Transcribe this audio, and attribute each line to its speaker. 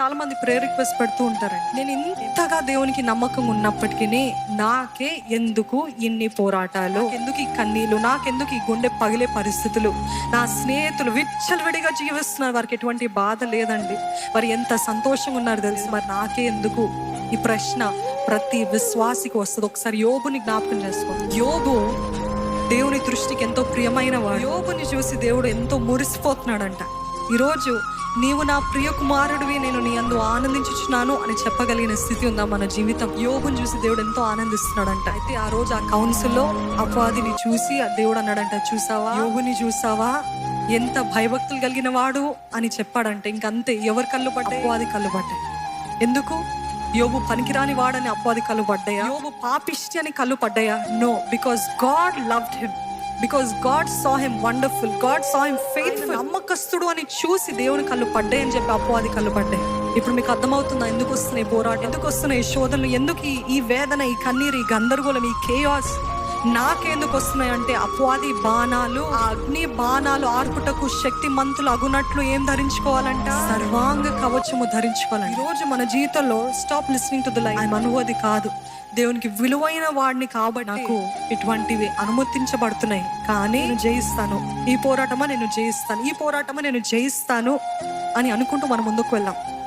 Speaker 1: చాలా మంది prayer request పెడుతూ ఉంటారండి. నేను ఇంతగా దేవునికి నమ్మకం ఉన్నప్పటికీ నాకే ఎందుకు ఇన్ని పోరాటాలు? ఎందుకు ఈ కన్నీలు నాకెందుకు ఈ గుండె పగిలే పరిస్థితులు? నా స్నేహితులు విచ్చలవిడిగా జీవిస్తున్నారు. వారికి ఎటువంటి బాధ లేదండి. వారు ఎంత సంతోషంగా ఉన్నారు తెలుసు? మరి నాకే ఎందుకు ఈ ప్రశ్న ప్రతి విశ్వాసికి వస్తుంది. ఒకసారి యోబుని జ్ఞాపకం చేసుకో యోబు దేవుని దృష్టికి ఎంతో ప్రియమైన వాడు. యోబుని చూసి దేవుడు ఎంతో మురిసిపోతున్నాడంట. ఈరోజు నీవు నా ప్రియ కుమారుడివి నేను నీ అందు ఆనందించుచున్నాను అని చెప్పగలిగిన స్థితి ఉందా మన జీవితం? యోగుని చూసి దేవుడు ఎంతో ఆనందిస్తున్నాడంట. అయితే ఆ రోజు ఆ కౌన్సిల్లో అపవాదిని చూసి ఆ దేవుడు అన్నాడంట చూసావా? యోగుని చూసావా? ఎంత భయభక్తులు కలిగిన వాడు? అని చెప్పాడంటే. ఇంకంతే ఎవరి కళ్ళు పడ్డాయి? అపవాది కళ్ళు పడ్డాయి. ఎందుకు? యోగు పనికిరాని వాడని అపవాది కళ్ళు పడ్డాయా? యోగు పాపిష్టి అని కళ్ళు పడ్డాయా? No because God loved him because God saw him wonderful God saw him faith నమ్మకస్తుడు అని చూసి దేవుని కళ్ళు పడ్డాయి అని చెప్పి అపవాది కళ్ళు పడ్డాయి. ఇప్పుడు మీకు అర్థమవుతుందా? ఎందుకు వస్తున్నాయి పోరాటం ఎందుకు వస్తున్నాయి ఈ శోధనలు? ఎందుకు ఈ వేదన ఈ కన్నీరు ఈ గందరగోళం ఈ కేయాస్ నాకెందుకు వస్తున్నాయి అంటే అపవాది బాణాలు ఆ అగ్ని బాణాలు ఆర్పుటకు శక్తి మంతులు అగునట్లు ఏం ధరించుకోవాలంట? సర్వాంగ కవచము ధరించుకోవాలి ఈ రోజు మన జీవితంలో stop listening to the life ఆయన అనువది కాదు. దేవునికి విలువైన వాడిని కాబట్టి నాకు ఇటువంటివి అనుమతించబడుతున్నాయి. కానీ నేను జయిస్తాను. ఈ పోరాటమా నేను జయిస్తాను. ఈ పోరాటమా నేను జయిస్తాను అని అనుకుంటూ మనం ముందుకు వెళ్దాం.